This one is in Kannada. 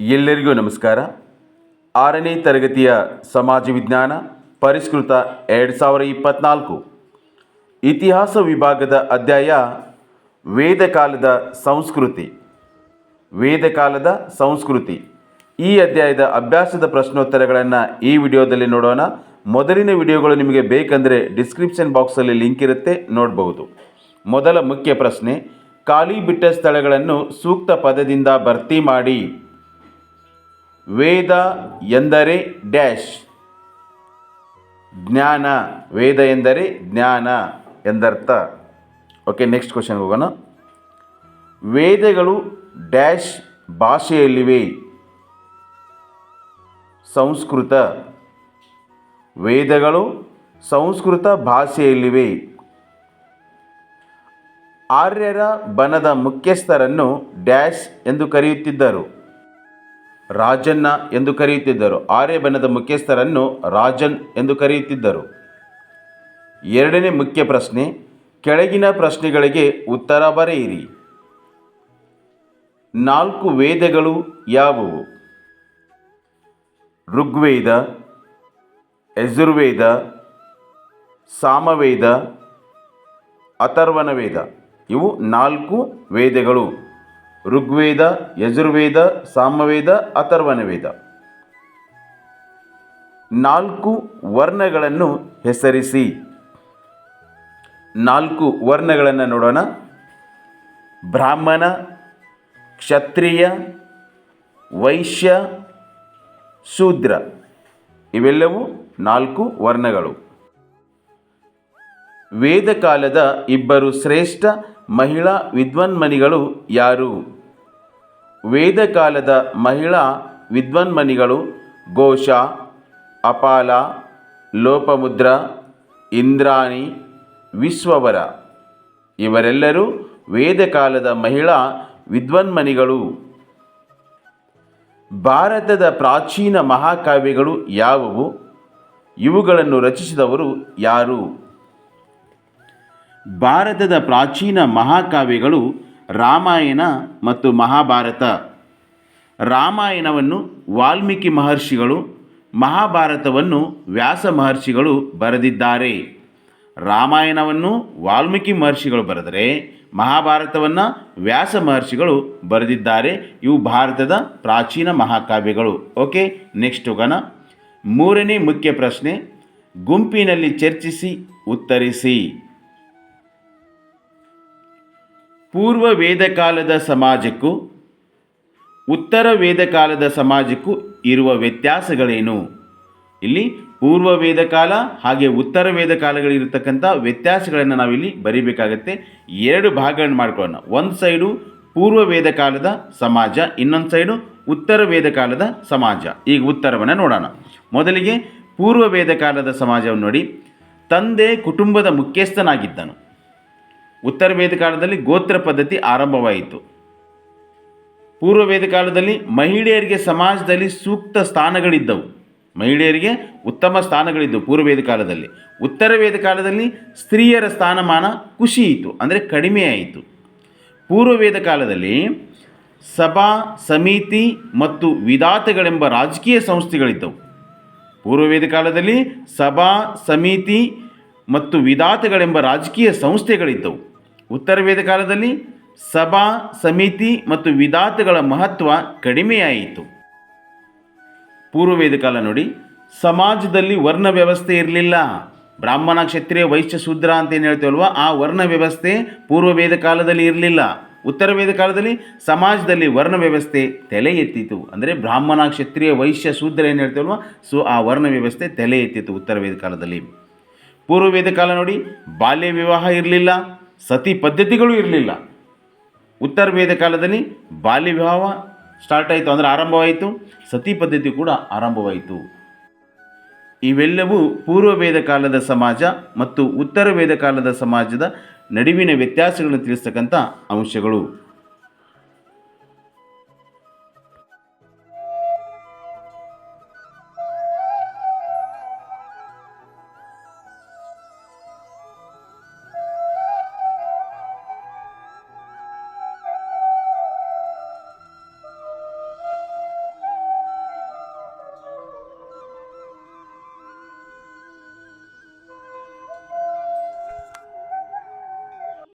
ಎಲ್ಲರಿಗೂ ನಮಸ್ಕಾರ. ಆರನೇ ತರಗತಿಯ ಸಮಾಜ ವಿಜ್ಞಾನ ಪರಿಷ್ಕೃತ ಎರಡು ಸಾವಿರ ಇಪ್ಪತ್ತ್ನಾಲ್ಕು ಇತಿಹಾಸ ವಿಭಾಗದ ಅಧ್ಯಾಯ ವೇದಕಾಲದ ಸಂಸ್ಕೃತಿ. ವೇದಕಾಲದ ಸಂಸ್ಕೃತಿ. ಈ ಅಧ್ಯಾಯದ ಅಭ್ಯಾಸದ ಪ್ರಶ್ನೋತ್ತರಗಳನ್ನು ಈ ವಿಡಿಯೋದಲ್ಲಿ ನೋಡೋಣ. ಮೊದಲಿನ ವಿಡಿಯೋಗಳು ನಿಮಗೆ ಬೇಕಂದರೆ ಡಿಸ್ಕ್ರಿಪ್ಷನ್ ಬಾಕ್ಸಲ್ಲಿ ಲಿಂಕ್ ಇರುತ್ತೆ ನೋಡಬಹುದು ಮೊದಲ ಮುಖ್ಯ ಪ್ರಶ್ನೆ, ಖಾಲಿ ಬಿಟ್ಟ ಸ್ಥಳಗಳನ್ನು ಸೂಕ್ತ ಪದದಿಂದ ಭರ್ತಿ ಮಾಡಿ. ವೇದ ಎಂದರೆ ಡ್ಯಾಶ್. ಜ್ಞಾನ, ವೇದ ಎಂದರೆ ಜ್ಞಾನ ಎಂದರ್ಥ. ಓಕೆ, ನೆಕ್ಸ್ಟ್ ಕ್ವಶನ್ಗೆ ಹೋಗೋಣ. ವೇದಗಳು ಡ್ಯಾಶ್ ಭಾಷೆಯಲ್ಲಿವೆ. ಸಂಸ್ಕೃತ. ವೇದಗಳು ಸಂಸ್ಕೃತ ಭಾಷೆಯಲ್ಲಿವೆ. ಆರ್ಯರ ಬನದ ಮುಖ್ಯಸ್ಥರನ್ನು ಡ್ಯಾಶ್ ಎಂದು ಕರೆಯುತ್ತಿದ್ದರು. ರಾಜನ್ನ ಎಂದು ಕರೆಯುತ್ತಿದ್ದರು. ಆರ್ಯಬನದ ಮುಖ್ಯಸ್ಥರನ್ನು ರಾಜನ್ ಎಂದು ಕರೆಯುತ್ತಿದ್ದರು. ಎರಡನೇ ಮುಖ್ಯ ಪ್ರಶ್ನೆ, ಕೆಳಗಿನ ಪ್ರಶ್ನೆಗಳಿಗೆ ಉತ್ತರ ಬರೆಯಿರಿ. ನಾಲ್ಕು ವೇದಗಳು ಯಾವುವು? ಋಗ್ವೇದ, ಯಜುರ್ವೇದ, ಸಾಮವೇದ ಅಥರ್ವಣ ವೇದ ಇವು ನಾಲ್ಕು ವೇದಗಳು. ಋಗ್ವೇದ, ಯಜುರ್ವೇದ, ಸಾಮವೇದ ಅಥರ್ವಣ ವೇದ ನಾಲ್ಕು ವರ್ಣಗಳನ್ನು ಹೆಸರಿಸಿ. ನಾಲ್ಕು ವರ್ಣಗಳನ್ನು ನೋಡೋಣ. ಬ್ರಾಹ್ಮಣ, ಕ್ಷತ್ರಿಯ, ವೈಶ್ಯ, ಶೂದ್ರ. ಇವೆಲ್ಲವೂ ನಾಲ್ಕು ವರ್ಣಗಳು. ವೇದಕಾಲದ ಇಬ್ಬರು ಶ್ರೇಷ್ಠ ಮಹಿಳಾ ವಿದ್ವನ್ಮನಿಗಳು ಯಾರು? ವೇದಕಾಲದ ಮಹಿಳಾ ವಿದ್ವನ್ಮನಿಗಳು ಘೋಷ, ಅಪಾಲ, ಲೋಪಮುದ್ರ, ಇಂದ್ರಾಣಿ, ವಿಶ್ವವರ. ಇವರೆಲ್ಲರೂ ವೇದಕಾಲದ ಮಹಿಳಾ ವಿದ್ವನ್ಮನಿಗಳು. ಭಾರತದ ಪ್ರಾಚೀನ ಮಹಾಕಾವ್ಯಗಳು ಯಾವುವು? ಇವುಗಳನ್ನು ರಚಿಸಿದವರು ಯಾರು? ಭಾರತದ ಪ್ರಾಚೀನ ಮಹಾಕಾವ್ಯಗಳು ರಾಮಾಯಣ ಮತ್ತು ಮಹಾಭಾರತ. ರಾಮಾಯಣವನ್ನು ವಾಲ್ಮೀಕಿ ಮಹರ್ಷಿಗಳು, ಮಹಾಭಾರತವನ್ನು ವ್ಯಾಸ ಮಹರ್ಷಿಗಳು ಬರೆದಿದ್ದಾರೆ. ರಾಮಾಯಣವನ್ನು ವಾಲ್ಮೀಕಿ ಮಹರ್ಷಿಗಳು ಬರೆದರೆ, ಮಹಾಭಾರತವನ್ನು ವ್ಯಾಸ ಮಹರ್ಷಿಗಳು ಬರೆದಿದ್ದಾರೆ. ಇವು ಭಾರತದ ಪ್ರಾಚೀನ ಮಹಾಕಾವ್ಯಗಳು. ಓಕೆ, ನೆಕ್ಸ್ಟ್ ಹೋಗೋಣ ಮೂರನೇ ಮುಖ್ಯ ಪ್ರಶ್ನೆ, ಗುಂಪಿನಲ್ಲಿ ಚರ್ಚಿಸಿ ಉತ್ತರಿಸಿ. ಪೂರ್ವ ವೇದಕಾಲದ ಸಮಾಜಕ್ಕೂ, ಉತ್ತರ ವೇದಕಾಲದ ಸಮಾಜಕ್ಕೂ ಇರುವ ವ್ಯತ್ಯಾಸಗಳೇನು? ಇಲ್ಲಿ ಪೂರ್ವ ವೇದಕಾಲ ಹಾಗೆ ಉತ್ತರ ವೇದಕಾಲಗಳಿರತಕ್ಕಂಥ ವ್ಯತ್ಯಾಸಗಳನ್ನು ನಾವಿಲ್ಲಿ ಬರೀಬೇಕಾಗತ್ತೆ. ಎರಡು ಭಾಗಗಳನ್ನು ಮಾಡ್ಕೊಳ್ಳೋಣ. ಒಂದು ಸೈಡು ಪೂರ್ವ ವೇದಕಾಲದ ಸಮಾಜ, ಇನ್ನೊಂದು ಸೈಡು ಉತ್ತರ ವೇದಕಾಲದ ಸಮಾಜ. ಈಗ ಉತ್ತರವನ್ನು ನೋಡೋಣ. ಮೊದಲಿಗೆ ಪೂರ್ವ ವೇದಕಾಲದ ಸಮಾಜವನ್ನು ನೋಡಿ. ತಂದೆ ಕುಟುಂಬದ ಮುಖ್ಯಸ್ಥನಾಗಿದ್ದನು. ಉತ್ತರ ವೇದಕಾಲದಲ್ಲಿ ಗೋತ್ರ ಪದ್ಧತಿ ಆರಂಭವಾಯಿತು. ಪೂರ್ವ ವೇದಕಾಲದಲ್ಲಿ ಮಹಿಳೆಯರಿಗೆ ಸಮಾಜದಲ್ಲಿ ಸೂಕ್ತ ಸ್ಥಾನಗಳಿದ್ದವು. ಮಹಿಳೆಯರಿಗೆ ಉತ್ತಮ ಸ್ಥಾನಗಳಿದ್ದವು ಪೂರ್ವ ವೇದಕಾಲದಲ್ಲಿ. ಉತ್ತರ ವೇದಕಾಲದಲ್ಲಿ ಸ್ತ್ರೀಯರ ಸ್ಥಾನಮಾನ ಕುಸಿಯಿತು ಅಂದರೆ ಕಡಿಮೆಯಾಯಿತು ಪೂರ್ವ ವೇದಕಾಲದಲ್ಲಿ ಸಭಾ, ಸಮಿತಿ ಮತ್ತು ವಿಧಾತಗಳೆಂಬ ರಾಜಕೀಯ ಸಂಸ್ಥೆಗಳಿದ್ದವು. ಪೂರ್ವ ವೇದಕಾಲದಲ್ಲಿ ಸಭಾ, ಸಮಿತಿ ಮತ್ತು ವಿಧಾತಗಳೆಂಬ ರಾಜಕೀಯ ಸಂಸ್ಥೆಗಳಿದ್ದವು. ಉತ್ತರ ವೇದ ಕಾಲದಲ್ಲಿ ಸಭಾ, ಸಮಿತಿ ಮತ್ತು ವಿಧಾತಗಳ ಮಹತ್ವ ಕಡಿಮೆಯಾಯಿತು. ಪೂರ್ವ ವೇದಕಾಲ ನೋಡಿ, ಸಮಾಜದಲ್ಲಿ ವರ್ಣ ವ್ಯವಸ್ಥೆ ಇರಲಿಲ್ಲ. ಬ್ರಾಹ್ಮಣ ಕ್ಷತ್ರಿಯ ವೈಶ್ಯ ಶೂದ್ರ ಅಂತ ಏನು ಹೇಳ್ತೇವಲ್ವ ಆ ವರ್ಣ ವ್ಯವಸ್ಥೆ ಪೂರ್ವ ವೇದ ಕಾಲದಲ್ಲಿ ಇರಲಿಲ್ಲ. ಉತ್ತರ ವೇದ ಕಾಲದಲ್ಲಿ ಸಮಾಜದಲ್ಲಿ ವರ್ಣ ವ್ಯವಸ್ಥೆ ತಲೆ ಎತ್ತಿತು. ಅಂದರೆ ಬ್ರಾಹ್ಮಣ, ಕ್ಷತ್ರಿಯ, ವೈಶ್ಯ, ಶೂದ್ರ ಏನು ಹೇಳ್ತೇವಲ್ವ ಸೊ, ಆ ವರ್ಣ ವ್ಯವಸ್ಥೆ ತಲೆ ಎತ್ತಿತ್ತು ಉತ್ತರ ವೇದ ಕಾಲದಲ್ಲಿ ಪೂರ್ವ ವೇದ ಕಾಲ ನೋಡಿ ಬಾಲ್ಯ ವಿವಾಹ ಇರಲಿಲ್ಲ, ಸತಿ ಪದ್ಧತಿಗಳು ಇರಲಿಲ್ಲ. ಉತ್ತರ ವೇದ ಕಾಲದಲ್ಲಿ ಬಾಲ್ಯ ವಿವಾಹ ಸ್ಟಾರ್ಟ್ ಆಯಿತು ಅಂದರೆ ಆರಂಭವಾಯಿತು, ಸತಿ ಪದ್ಧತಿ ಕೂಡ ಆರಂಭವಾಯಿತು. ಇವೆಲ್ಲವೂ ಪೂರ್ವ ವೇದ ಕಾಲದ ಸಮಾಜ ಮತ್ತು ಉತ್ತರ ವೇದ ಕಾಲದ ಸಮಾಜದ ನಡುವಿನ ವ್ಯತ್ಯಾಸಗಳನ್ನು ತಿಳಿಸ್ತಕ್ಕಂಥ ಅಂಶಗಳು.